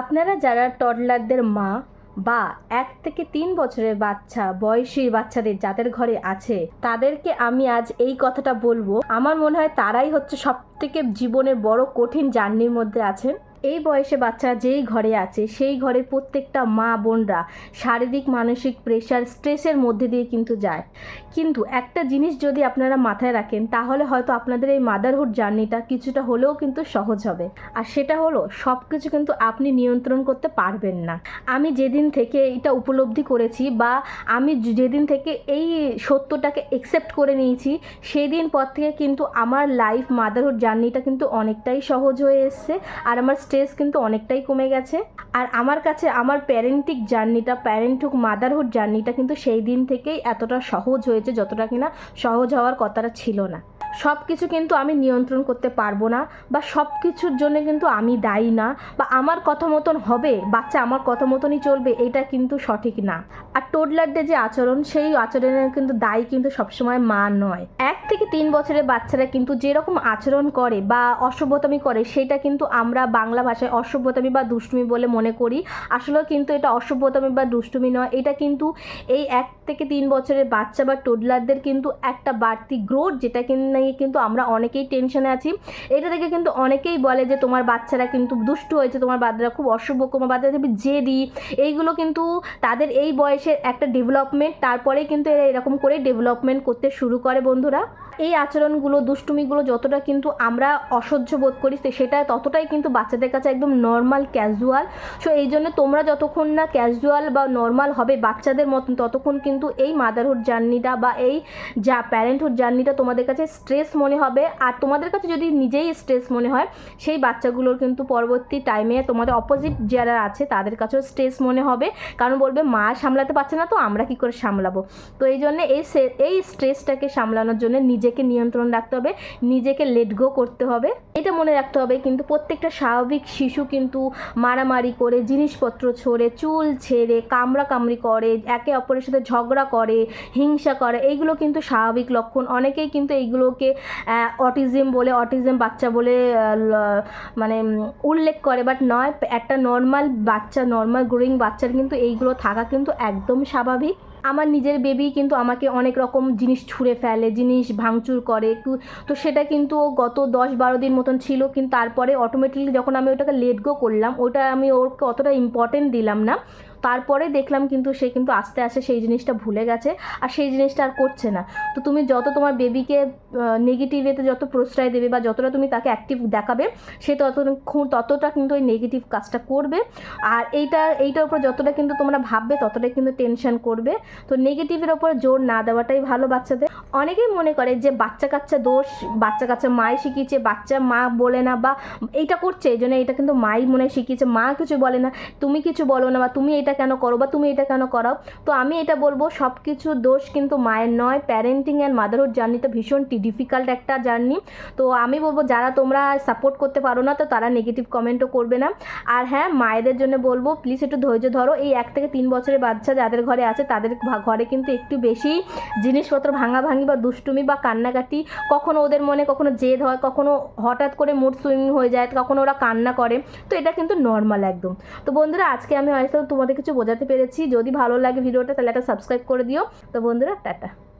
আপনারা যারা টডলারদের মা বা এক থেকে তিন বছরের বাচ্চা বয়সী বাচ্চাদের যাদের ঘরে আছে, তাদেরকে আমি আজ এই কথাটা বলব। আমার মনে হয় তারাই হচ্ছে সব থেকে জীবনের বড় কঠিন জার্নির মধ্যে আছেন। এই বয়সে বাচ্চা যেই ঘরে আছে, সেই ঘরে প্রত্যেকটা মা বোনরা শারীরিক, মানসিক প্রেশার স্ট্রেসের মধ্যে দিয়ে কিন্তু যায়। কিন্তু একটা জিনিস যদি আপনারা মাথায় রাখেন, তাহলে হয়তো আপনাদের এই মাদারহুড জার্নিটা কিছুটা হলেও কিন্তু সহজ হবে। আর সেটা হলো সব কিছু কিন্তু আপনি নিয়ন্ত্রণ করতে পারবেন না। আমি যেদিন থেকে এটা উপলব্ধি করেছি বা আমি যেদিন থেকে এই সত্যটাকে একসেপ্ট করে নিয়েছি সেই দিন পর থেকে কিন্তু আমার লাইফ মাদারহুড জার্নিটা কিন্তু অনেকটাই সহজ হয়ে এসছে। আর আমার স্ট্রেস কিন্তু অনেকটাই কমে গেছে। আর আমার কাছে আমার প্যারেন্টিক জার্নিটা প্যারেন্টহুক মাদারহুড জার্নিটা কিন্তু সেই দিন থেকেই এতটা সহজ হয়েছে, যতটা কিনা সহজ হওয়ার কথাটা ছিল না। সব কিছু কিন্তু আমি নিয়ন্ত্রণ করতে পারব না বা সব কিছুর জন্য কিন্তু আমি দায়ী না বা আমার কথা মতন হবে, বাচ্চা আমার কথা মতনই চলবে, এটা কিন্তু সঠিক না। আর টোডলারদের যে আচরণ, সেই আচরণের কিন্তু দায়ী কিন্তু সবসময় মা নয়। এক থেকে তিন বছরের বাচ্চারা কিন্তু যেরকম আচরণ করে বা অসভ্যতামি করে, সেটা কিন্তু আমরা বাংলা ভাষায় অসভ্যতামি বা দুষ্টুমি বলে মনে করি। আসলেও কিন্তু এটা অসভ্যতামি বা দুষ্টুমি নয়, এটা কিন্তু এই এক থেকে তিন বছরের বাচ্চা বা টোডলারদের কিন্তু একটা বাড়তি গ্রোথ যেটা কিন্তু নিয়ে কিন্তু আমরা অনেকেই টেনশনে আছি। এটা থেকে কিন্তু অনেকেই বলে যে, তোমার বাচ্চারা কিন্তু দুষ্টু হয়েছে, তোমার বাচ্চারা খুব অশুভ, তোমার বাচ্চারা জেদি। এইগুলো কিন্তু তাদের এই বয়সের একটা ডেভেলপমেন্ট তারপরে কিন্তু এরা এরকম করে ডেভেলপমেন্ট করতে শুরু করে বন্ধুরা। এই আচরণগুলো, দুষ্টুমিগুলো যতটা কিন্তু আমরা অসহ্য বোধ করি সেটা ততটাই কিন্তু বাচ্চাদের কাছে একদম নর্মাল ক্যাজুয়াল সো এই জন্য তোমরা যতক্ষণ না ক্যাজুয়াল বা নর্মাল হবে বাচ্চাদের মতন, ততক্ষণ কিন্তু এই মাদারহুড জার্নিটা বা এই যা প্যারেন্টহুড জার্নিটা তোমাদের কাছে স্ট্রেস মনে হবে। আর তোমাদের কাছে যদি নিজেই স্ট্রেস মনে হয়, সেই বাচ্চাগুলোর কিন্তু পরবর্তী টাইমে তোমাদের অপোজিট যারা আছে, তাদের কাছেও স্ট্রেস মনে হবে। কারণ বলবে, মা সামলাতে পারছে না তো, আমরা কি করে সামলাবো? তো এই জন্য এই এই স্ট্রেসটাকে সামলানোর জন্য নিজেকে নিয়ন্ত্রণ রাখতে হবে, নিজেকে লেট গো করতে হবে। এটা মনে রাখতে হবে, কিন্তু প্রত্যেকটা স্বাভাবিক শিশু কিন্তু মারামারি করে, জিনিসপত্র ছড়ে, চুল ছেড়ে কামড়া কামড়ি করে, একে অপরের সাথে ঝগড়া করে, হিংসা করে, এইগুলো কিন্তু স্বাভাবিক লক্ষণ। অনেকেই কিন্তু এইগুলোকে অটিজম বলে অটিজম বাচ্চা বলে মানে উল্লেখ করে। বাট নয়, একটা নর্মাল বাচ্চা নর্মাল গ্রোয়িং বাচ্চার কিন্তু এইগুলো থাকা কিন্তু একদম স্বাভাবিক। আমার নিজের বেবি কিন্তু আমাকে অনেক রকম জিনিস ছুঁড়ে ফেলে, জিনিস ভাঙচুর করে, তো সেটা কিন্তু গত দশ বারো দিন মতন ছিল, কিন্তু তারপরে অটোমেটিকলি যখন আমি ওটাকে লেট গো করলাম, ওটা আমি ওরকে অতটা ইম্পর্টেন্ট দিলাম না। তারপরে দেখলাম কিন্তু সে কিন্তু আস্তে আস্তে সেই জিনিসটা ভুলে গেছে, আর সেই জিনিসটা আর করছে না। তো তুমি যত তোমার বেবিকে নেগেটিভেতে যত প্রশ্রয় দেবে বা যতটা তুমি তাকে অ্যাক্টিভ দেখাবে, সে তত ততটা কিন্তু ওই নেগেটিভ কাজটা করবে। আর এইটা, এইটার উপর যতটা কিন্তু তোমরা ভাববে, ততটাই কিন্তু টেনশন করবে। তো নেগেটিভের ওপর জোর না দেওয়াটাই ভালো বাচ্চাদের। অনেকেই মনে করে যে বাচ্চা কাচ্চা দোষ, বাচ্চা কাচ্চা মাই শিখিয়েছে, বাচ্চা মা বলে না বা এইটা করছে, এই জন্য এটা কিন্তু মাই মনে শিখিয়েছে, মা কিছু বলে না, তুমি কিছু বলো না বা তুমি এটা কেন করো বা তুমি এটা কেন করাও তো আমি এটা বলব সব কিছু দোষ কিন্তু মায়ের নয় প্যারেন্টিং অ্যান্ড মাদারহুড জার্নিটা ভীষণ ডিফিকাল্ট একটা জার্নি তো আমি বলব, যারা তোমরা সাপোর্ট করতে পারো না, তো তারা নেগেটিভ কমেন্টও করবে না। আর হ্যাঁ মায়েদের জন্য বলব প্লিজ একটু ধৈর্য ধরো, এই এক থেকে তিন বছরের বাচ্চা যাদের ঘরে আছে, তাদের ঘরে কিন্তু একটু বেশি জিনিসপত্র ভাঙাভাঙি বা দুষ্টুমি বা কান্নাকাটি, কখনো ওদের মনে কখনো জেদ হয়, কখনো হঠাৎ করে মুড সুইমিং হয়ে যায়, কখনো ওরা কান্না করে, তো এটা কিন্তু নর্মাল একদম। তো বন্ধুরা, আজকে আমি হয়তো তোমাদের কিছু বোঝাতে পেরেছি। যদি ভালো লাগে ভিডিওটা, তাহলে একটা সাবস্ক্রাইব করে দিও। তো বন্ধুরা, টাটা।